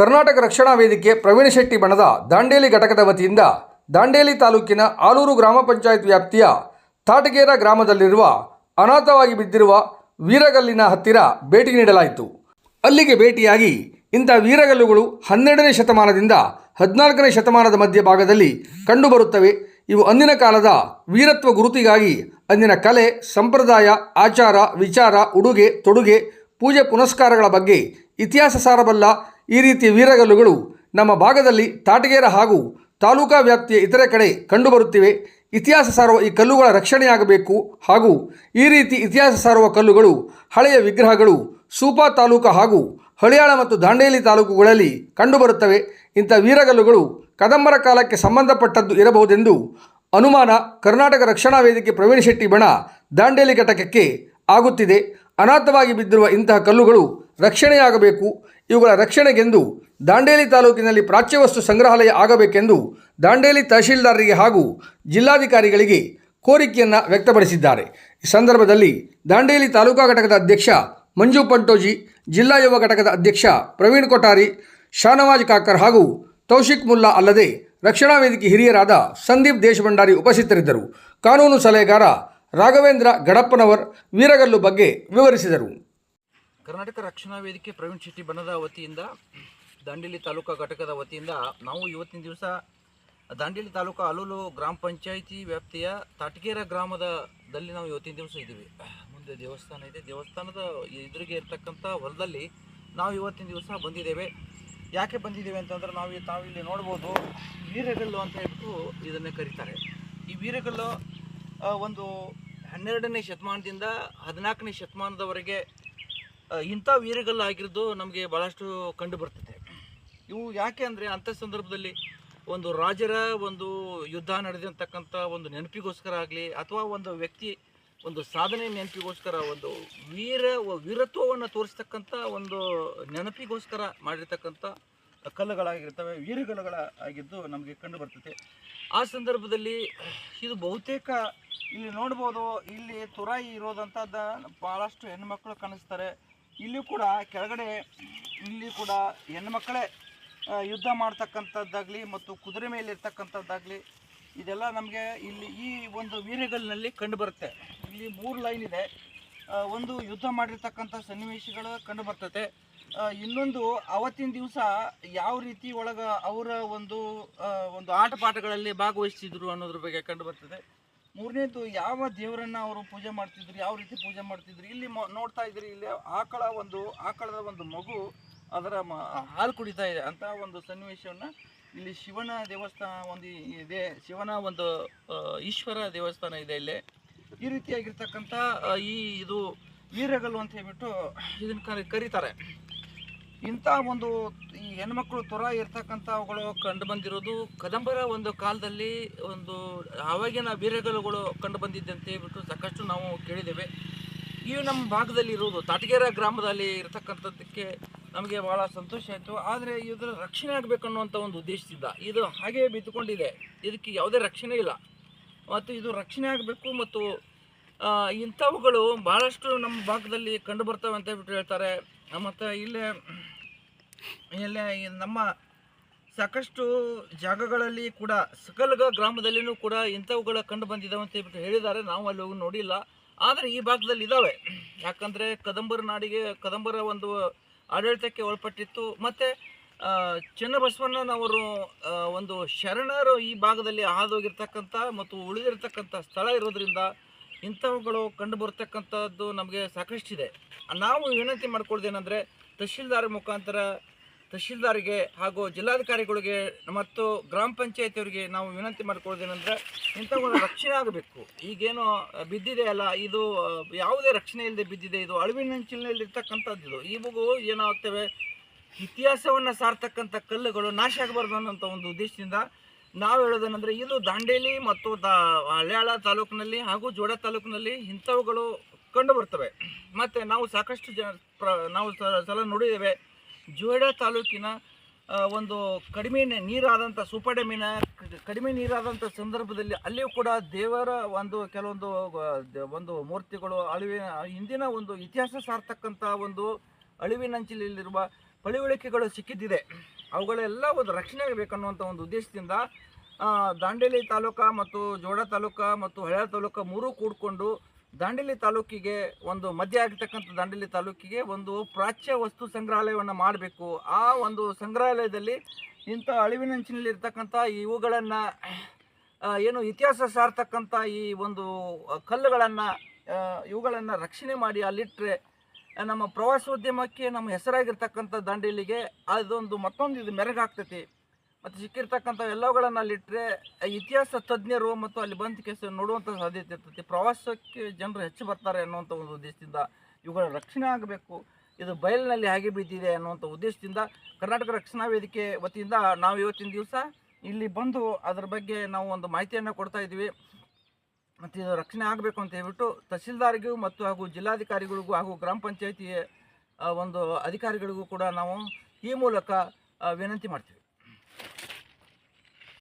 ಕರ್ನಾಟಕ ರಕ್ಷಣಾ ವೇದಿಕೆ ಪ್ರವೀಣ ಶೆಟ್ಟಿ ಬಣದ ದಾಂಡೇಲಿ ಘಟಕದ ವತಿಯಿಂದ ದಾಂಡೇಲಿ ತಾಲೂಕಿನ ಆಲೂರು ಗ್ರಾಮ ಪಂಚಾಯತ್ ವ್ಯಾಪ್ತಿಯ ತಾಟಗೇರ ಗ್ರಾಮದಲ್ಲಿರುವ ಅನಾಥವಾಗಿ ಬಿದ್ದಿರುವ ವೀರಗಲ್ಲಿನ ಹತ್ತಿರ ಭೇಟಿ ನೀಡಲಾಯಿತು. ಅಲ್ಲಿಗೆ ಭೇಟಿಯಾಗಿ ಇಂಥ ವೀರಗಲ್ಲುಗಳು ಹನ್ನೆರಡನೇ ಶತಮಾನದಿಂದ ಹದಿನಾಲ್ಕನೇ ಶತಮಾನದ ಮಧ್ಯಭಾಗದಲ್ಲಿ ಕಂಡುಬರುತ್ತವೆ. ಇವು ಅಂದಿನ ಕಾಲದ ವೀರತ್ವ ಗುರುತಿಗಾಗಿ ಅಂದಿನ ಕಲೆ, ಸಂಪ್ರದಾಯ, ಆಚಾರ, ವಿಚಾರ, ಉಡುಗೆ, ತೊಡುಗೆ, ಪೂಜೆ ಪುನಸ್ಕಾರಗಳ ಬಗ್ಗೆ ಇತಿಹಾಸ ಸಾರಬಲ್ಲ ಈ ರೀತಿ ವೀರಗಲ್ಲುಗಳು ನಮ್ಮ ಭಾಗದಲ್ಲಿ ತಾಟಗೇರ ಹಾಗೂ ತಾಲೂಕಾ ವ್ಯಾಪ್ತಿಯ ಇತರೆ ಕಡೆ ಕಂಡುಬರುತ್ತಿವೆ. ಇತಿಹಾಸ ಸಾರುವ ಈ ಕಲ್ಲುಗಳ ರಕ್ಷಣೆಯಾಗಬೇಕು ಹಾಗೂ ಈ ರೀತಿ ಇತಿಹಾಸ ಸಾರುವ ಕಲ್ಲುಗಳು ಹಳೆಯ ವಿಗ್ರಹಗಳು ಸೂಪಾ ತಾಲೂಕು ಹಾಗೂ ಹಳಿಯಾಳ ಮತ್ತು ದಾಂಡೇಲಿ ತಾಲೂಕುಗಳಲ್ಲಿ ಕಂಡುಬರುತ್ತವೆ. ಇಂಥ ವೀರಗಲ್ಲುಗಳು ಕದಂಬರ ಕಾಲಕ್ಕೆ ಸಂಬಂಧಪಟ್ಟದ್ದು ಇರಬಹುದೆಂದು ಅನುಮಾನ ಕರ್ನಾಟಕ ರಕ್ಷಣಾ ವೇದಿಕೆ ಪ್ರವೀಣ್ ಶೆಟ್ಟಿ ಬಣ ದಾಂಡೇಲಿ ಘಟಕಕ್ಕೆ ಆಗುತ್ತಿದೆ. ಅನಾಥವಾಗಿ ಬಿದ್ದಿರುವ ಇಂತಹ ಕಲ್ಲುಗಳು ರಕ್ಷಣೆಯಾಗಬೇಕು. ಇವುಗಳ ರಕ್ಷಣೆಗೆಂದು ದಾಂಡೇಲಿ ತಾಲೂಕಿನಲ್ಲಿ ಪ್ರಾಚ್ಯವಸ್ತು ಸಂಗ್ರಹಾಲಯ ಆಗಬೇಕೆಂದು ದಾಂಡೇಲಿ ತಹಶೀಲ್ದಾರರಿಗೆ ಹಾಗೂ ಜಿಲ್ಲಾಧಿಕಾರಿಗಳಿಗೆ ಕೋರಿಕೆಯನ್ನು ವ್ಯಕ್ತಪಡಿಸಿದ್ದಾರೆ. ಈ ಸಂದರ್ಭದಲ್ಲಿ ದಾಂಡೇಲಿ ತಾಲೂಕಾ ಘಟಕದ ಅಧ್ಯಕ್ಷ ಮಂಜು ಪಂಟೋಜಿ, ಜಿಲ್ಲಾ ಯುವ ಘಟಕದ ಅಧ್ಯಕ್ಷ ಪ್ರವೀಣ್ ಕೊಠಾರಿ, ಶಾನವಾಜ್ ಕಾಕರ್ ಹಾಗೂ ತೌಶಿಕ್ ಮುಲ್ಲಾ ಅಲ್ಲದೆ ರಕ್ಷಣಾ ವೇದಿಕೆ ಹಿರಿಯರಾದ ಸಂದೀಪ್ ದೇಶಭಂಡಾರಿ ಉಪಸ್ಥಿತರಿದ್ದರು. ಕಾನೂನು ಸಲಹೆಗಾರ ರಾಘವೇಂದ್ರ ಗಡಪ್ಪನವರ್, ವೀರಗಲ್ಲು ಬಗ್ಗೆ ವಿವರಿಸಿದರು. ಕರ್ನಾಟಕ ರಕ್ಷಣಾ ವೇದಿಕೆ ಪ್ರವೀಣ್ ಶೆಟ್ಟಿ ಬಣದ ವತಿಯಿಂದ, ದಾಂಡೇಲಿ ತಾಲೂಕಾ ಘಟಕದ ವತಿಯಿಂದ ನಾವು ಇವತ್ತಿನ ದಿವಸ ದಾಂಡೇಲಿ ತಾಲೂಕು ಅಲೂಲು ಗ್ರಾಮ ಪಂಚಾಯಿತಿ ವ್ಯಾಪ್ತಿಯ ತಾಟಗೇರ ಗ್ರಾಮದಲ್ಲಿ ನಾವು ಇವತ್ತಿನ ದಿವಸ ಇದ್ದೀವಿ. ಮುಂದೆ ದೇವಸ್ಥಾನ ಇದೆ. ದೇವಸ್ಥಾನದ ಎದುರಿಗೆ ಇರತಕ್ಕಂಥ ಹೊಲದಲ್ಲಿ ನಾವು ಇವತ್ತಿನ ದಿವಸ ಬಂದಿದ್ದೇವೆ. ಯಾಕೆ ಬಂದಿದ್ದೇವೆ ಅಂತಂದ್ರೆ ನಾವು ಇಲ್ಲಿ ನೋಡ್ಬೋದು, ವೀರಗಲ್ಲು ಅಂತ ಹೇಳ್ಬಿಟ್ಟು ಇದನ್ನು ಕರೀತಾರೆ. ಈ ವೀರಗಲ್ಲು ಒಂದು ಹನ್ನೆರಡನೇ ಶತಮಾನದಿಂದ ಹದಿನಾಲ್ಕನೇ ಶತಮಾನದವರೆಗೆ ಇಂಥ ವೀರಗಲ್ಲು ಆಗಿರೋದು ನಮಗೆ ಭಾಳಷ್ಟು ಕಂಡು ಬರ್ತದೆ ಇವು ಯಾಕೆ ಅಂದರೆ ಅಂಥ ಸಂದರ್ಭದಲ್ಲಿ ಒಂದು ರಾಜರ ಒಂದು ಯುದ್ಧ ನಡೆದಿರ್ತಕ್ಕಂಥ ಒಂದು ನೆನಪಿಗೋಸ್ಕರ ಆಗಲಿ ಅಥವಾ ಒಂದು ವ್ಯಕ್ತಿ ಒಂದು ಸಾಧನೆ ನೆನಪಿಗೋಸ್ಕರ, ಒಂದು ವೀರ ವೀರತ್ವವನ್ನು ತೋರಿಸ್ತಕ್ಕಂಥ ಒಂದು ನೆನಪಿಗೋಸ್ಕರ ಮಾಡಿರ್ತಕ್ಕಂಥ ಕಲ್ಲುಗಳಾಗಿರ್ತವೆ ವೀರಗಲ್ಲುಗಳ ಆಗಿದ್ದು ನಮಗೆ ಕಂಡು ಬರ್ತದೆ ಆ ಸಂದರ್ಭದಲ್ಲಿ ಇದು ಬಹುತೇಕ ಇಲ್ಲಿ ನೋಡ್ಬೋದು, ಇಲ್ಲಿ ತುರಾಯಿ ಇರೋದಂಥದ್ದು ಭಾಳಷ್ಟು ಹೆಣ್ಮಕ್ಳು ಕಾಣಿಸ್ತಾರೆ. ಇಲ್ಲಿ ಕೂಡ ಕೆಳಗಡೆ ಇಲ್ಲಿ ಕೂಡ ಹೆಣ್ಮಕ್ಳೇ ಆ, ಯುದ್ಧ ಮಾಡ್ತಕ್ಕಂಥದ್ದಾಗಲಿ ಮತ್ತು ಕುದುರೆ ಮೇಲೆ ಇರ್ತಕ್ಕಂಥದ್ದಾಗಲಿ ಇದೆಲ್ಲ ನಮಗೆ ಇಲ್ಲಿ ಈ ಒಂದು ವೀರಗಲ್ಲಿನಲ್ಲಿ ಕಂಡುಬರುತ್ತೆ ಇಲ್ಲಿ ಮೂರು ಲೈನ್ ಇದೆ. ಒಂದು ಯುದ್ಧ ಮಾಡಿರ್ತಕ್ಕಂಥ ಸನ್ನಿವೇಶಗಳು ಕಂಡು ಬರ್ತದೆ ಇನ್ನೊಂದು ಅವತ್ತಿನ ದಿವಸ ಯಾವ ರೀತಿ ಒಳಗ ಅವರ ಒಂದು ಒಂದು ಆಟಪಾಠಗಳಲ್ಲಿ ಭಾಗವಹಿಸ್ತಿದ್ರು ಅನ್ನೋದ್ರ ಬಗ್ಗೆ ಕಂಡು ಬರ್ತದೆ. ಮೂರನೇದು ಯಾವ ದೇವರನ್ನ ಅವರು ಪೂಜೆ ಮಾಡ್ತಿದ್ರು, ಯಾವ ರೀತಿ ಪೂಜೆ ಮಾಡ್ತಿದ್ರು, ಇಲ್ಲಿ ನೋಡ್ತಾ ಇದ್ರಿ ಇಲ್ಲಿ ಆಕಳ ಒಂದು, ಆಕಳದ ಒಂದು ಮಗು ಅದರ ಹಾಲು ಕುಡಿತಾ ಇದೆ ಅಂತ ಒಂದು ಸನ್ನಿವೇಶವನ್ನ ಇಲ್ಲಿ ಶಿವನ ದೇವಸ್ಥಾನ ಒಂದು ಇದೆ, ಶಿವನ ಒಂದು ಈಶ್ವರ ದೇವಸ್ಥಾನ ಇದೆ ಇಲ್ಲಿ. ಈ ರೀತಿಯಾಗಿರ್ತಕ್ಕಂಥ ಈ ಇದು ವೀರಗಲ್ಲು ಅಂತ ಹೇಳ್ಬಿಟ್ಟು ಇದನ್ನ ಕರಿ, ಕರೀತಾರೆ. ಇಂಥ ಒಂದು ಹೆಣ್ಮಕ್ಳು ತುರ ಇರ್ತಕ್ಕಂಥವುಗಳು ಕಂಡು ಬಂದಿರೋದು. ಕದಂಬರ ಒಂದು ಕಾಲದಲ್ಲಿ ಒಂದು ಆವಾಗಿನ ವೀರಗಲುಗಳು ಕಂಡು ಬಂದಿದ್ದಂತೆ ಹೇಳ್ಬಿಟ್ಟು ಸಾಕಷ್ಟು ನಾವು ಕೇಳಿದ್ದೇವೆ. ಇವು ನಮ್ಮ ಭಾಗದಲ್ಲಿ ಇರೋದು ತಾಟಗೇರ ಗ್ರಾಮದಲ್ಲಿ ಇರತಕ್ಕಂಥದ್ದಕ್ಕೆ ನಮಗೆ ಭಾಳ ಸಂತೋಷ ಆಯಿತು. ಆದರೆ ಇದರ ರಕ್ಷಣೆ ಆಗಬೇಕು ಅನ್ನುವಂಥ ಒಂದು ಉದ್ದೇಶದಿಂದ ಇದು ಹಾಗೆ ಬಿದ್ದುಕೊಂಡಿದೆ. ಇದಕ್ಕೆ ಯಾವುದೇ ರಕ್ಷಣೆ ಇಲ್ಲ. ಮತ್ತು ಇದು ರಕ್ಷಣೆ ಆಗಬೇಕು ಮತ್ತು ಇಂಥವುಗಳು ಭಾಳಷ್ಟು ನಮ್ಮ ಭಾಗದಲ್ಲಿ ಕಂಡು ಬರ್ತವೆ ಅಂತ ಹೇಳ್ಬಿಟ್ಟು ಹೇಳ್ತಾರೆ. ಮತ್ತು ಇಲ್ಲೇ ಇಲ್ಲೇ ನಮ್ಮ ಸಾಕಷ್ಟು ಜಾಗಗಳಲ್ಲಿ ಕೂಡ ಸಕಲ್ಗ ಗ್ರಾಮದಲ್ಲಿಯೂ ಕೂಡ ಇಂಥವುಗಳ ಕಂಡು ಬಂದಿದ್ದಾವೆ ಅಂತ ಹೇಳ್ಬಿಟ್ಟು ಹೇಳಿದ್ದಾರೆ. ನಾವು ಅಲ್ಲಿ ಹೋಗಿ ನೋಡಿಲ್ಲ. ಆದರೆ ಈ ಭಾಗದಲ್ಲಿ ಇದ್ದಾವೆ ಯಾಕಂದರೆ ಕದಂಬರ ನಾಡಿಗೆ, ಕದಂಬರ ಒಂದು ಆಡಳಿತಕ್ಕೆ ಒಳಪಟ್ಟಿತ್ತು. ಮತ್ತು ಚೆನ್ನಬಸವಣ್ಣನವರು ಒಂದು ಶರಣರು ಈ ಭಾಗದಲ್ಲಿ ಹಾದೋಗಿರ್ತಕ್ಕಂಥ ಮತ್ತು ಉಳಿದಿರ್ತಕ್ಕಂಥ ಸ್ಥಳ ಇರೋದ್ರಿಂದ ಇಂಥವುಗಳು ಕಂಡು ಬರ್ತಕ್ಕಂಥದ್ದು ನಮಗೆ ಸಾಕಷ್ಟಿದೆ. ನಾವು ವಿನಂತಿ ಮಾಡ್ಕೊಳ್ಳೋದೇನೆಂದರೆ, ತಹಶೀಲ್ದಾರ್ ಮುಖಾಂತರ ತಹಶೀಲ್ದಾರಿಗೆ ಹಾಗೂ ಜಿಲ್ಲಾಧಿಕಾರಿಗಳಿಗೆ ಮತ್ತು ಗ್ರಾಮ ಪಂಚಾಯತಿಯವರಿಗೆ ನಾವು ವಿನಂತಿ ಮಾಡ್ಕೊಳ್ಳೋದೇನೆಂದರೆ ಒಂದು ರಕ್ಷಣೆ ಆಗಬೇಕು. ಈಗೇನು ಬಿದ್ದಿದೆ ಅಲ್ಲ, ಇದು ಯಾವುದೇ ರಕ್ಷಣೆ ಇಲ್ಲದೆ ಬಿದ್ದಿದೆ, ಇದು ಅಳಿವಿನಂಚಿನಲ್ಲಿ ಇರ್ತಕ್ಕಂಥದ್ದು ಇದು. ಇವು ಏನಾಗ್ತವೆ? ಇತಿಹಾಸವನ್ನು ಸಾರ್ತಕ್ಕಂಥ ಕಲ್ಲುಗಳು ನಾಶ ಆಗಬಾರ್ದು ಅನ್ನೋಂಥ ಒಂದು ಉದ್ದೇಶದಿಂದ ನಾವು ಹೇಳೋದೇನೆಂದರೆ ಇದು ದಾಂಡೇಲಿ ಮತ್ತು ಹಳ್ಯಾಳ ತಾಲೂಕಿನಲ್ಲಿ ಹಾಗೂ ಜೋಡ ತಾಲೂಕಿನಲ್ಲಿ ಇಂಥವುಗಳು ಕಂಡು ಬರ್ತವೆ. ಮತ್ತು ನಾವು ಸಾಕಷ್ಟು ಜನ ಪ್ರ, ನಾವು ಸಲ ನೋಡಿದ್ದೇವೆ ಜೋಡ ತಾಲೂಕಿನ ಒಂದು ಕಡಿಮೆ ನೀರಾದಂಥ ಕ- ಕಡಿಮೆ ನೀರಾದಂಥ ಸಂದರ್ಭದಲ್ಲಿ ಅಲ್ಲಿಯೂ ಕೂಡ ದೇವರ ಒಂದು ಕೆಲವೊಂದು ಒಂದು ಮೂರ್ತಿಗಳು ಅಳಿವಿನ ಹಿಂದಿನ ಒಂದು ಇತಿಹಾಸ ಸಾರ್ತಕ್ಕಂಥ ಒಂದು ಅಳಿವಿನಂಚಿನಲ್ಲಿರುವ ಪಳಿವಳಿಕೆಗಳು ಸಿಕ್ಕಿದ್ದಿದೆ. ಅವುಗಳೆಲ್ಲ ಒಂದು ರಕ್ಷಣೆ ಆಗಬೇಕನ್ನುವಂಥ ಒಂದು ಉದ್ದೇಶದಿಂದ ದಾಂಡೇಲಿ ತಾಲೂಕು ಮತ್ತು ಜೋಡ ತಾಲೂಕು ಮತ್ತು ಹಳೆಯ ತಾಲೂಕು ಮೂರೂ ಕೂಡಿಕೊಂಡು ದಾಂಡೇಲಿ ತಾಲೂಕಿಗೆ ಒಂದು ಮಧ್ಯ ಆಗಿರ್ತಕ್ಕಂಥ ದಾಂಡೇಲಿ ತಾಲೂಕಿಗೆ ಒಂದು ಪ್ರಾಚ್ಯ ವಸ್ತು ಸಂಗ್ರಹಾಲಯವನ್ನು ಮಾಡಬೇಕು. ಆ ಒಂದು ಸಂಗ್ರಹಾಲಯದಲ್ಲಿ ಇಂಥ ಅಳಿವಿನಂಚಿನಲ್ಲಿ ಇರ್ತಕ್ಕಂಥ ಇವುಗಳನ್ನು ಏನು ಇತಿಹಾಸ ಸಾರ್ತಕ್ಕಂಥ ಈ ಒಂದು ಕಲ್ಲುಗಳನ್ನು ಇವುಗಳನ್ನು ರಕ್ಷಣೆ ಮಾಡಿ ಅಲ್ಲಿಟ್ಟರೆ ನಮ್ಮ ಪ್ರವಾಸೋದ್ಯಮಕ್ಕೆ ನಮ್ಮ ಹೆಸರಾಗಿರ್ತಕ್ಕಂಥ ದಾಂಡೇಲಿಗೆ ಅದೊಂದು ಮತ್ತೊಂದು ಇದು ಮೆರಗಾಗ್ತೈತಿ. ಮತ್ತು ಸಿಕ್ಕಿರ್ತಕ್ಕಂಥ ಎಲ್ಲವುಗಳನ್ನು ಅಲ್ಲಿಟ್ಟರೆ ಇತಿಹಾಸ ತಜ್ಞರು ಮತ್ತು ಅಲ್ಲಿ ಬಂದ ಕೇಸ ನೋಡುವಂಥ ಸಾಧ್ಯತೆ ಇರ್ತೈತಿ ಪ್ರವಾಸಕ್ಕೆ ಜನರು ಹೆಚ್ಚು ಬರ್ತಾರೆ ಅನ್ನುವಂಥ ಒಂದು ಉದ್ದೇಶದಿಂದ ಇವುಗಳ ರಕ್ಷಣೆ ಆಗಬೇಕು. ಇದು ಬಯಲಿನಲ್ಲಿ ಹಾಗೆ ಬಿದ್ದಿದೆ ಅನ್ನುವಂಥ ಉದ್ದೇಶದಿಂದ ಕರ್ನಾಟಕ ರಕ್ಷಣಾ ವೇದಿಕೆ ವತಿಯಿಂದ ನಾವು ಇವತ್ತಿನ ದಿವಸ ಇಲ್ಲಿ ಬಂದು ಅದರ ಬಗ್ಗೆ ನಾವು ಒಂದು ಮಾಹಿತಿಯನ್ನು ಕೊಡ್ತಾ ಇದ್ದೀವಿ. ಮತ್ತು ಇದು ರಕ್ಷಣೆ ಆಗಬೇಕು ಅಂತ ಹೇಳ್ಬಿಟ್ಟು ತಹಸೀಲ್ದಾರ್ಗೂ ಮತ್ತು ಹಾಗೂ ಜಿಲ್ಲಾಧಿಕಾರಿಗಳಿಗೂ ಹಾಗೂ ಗ್ರಾಮ ಪಂಚಾಯಿತಿ ಒಂದು ಅಧಿಕಾರಿಗಳಿಗೂ ಕೂಡ ನಾವು ಈ ಮೂಲಕ ವಿನಂತಿ ಮಾಡ್ತೀವಿ.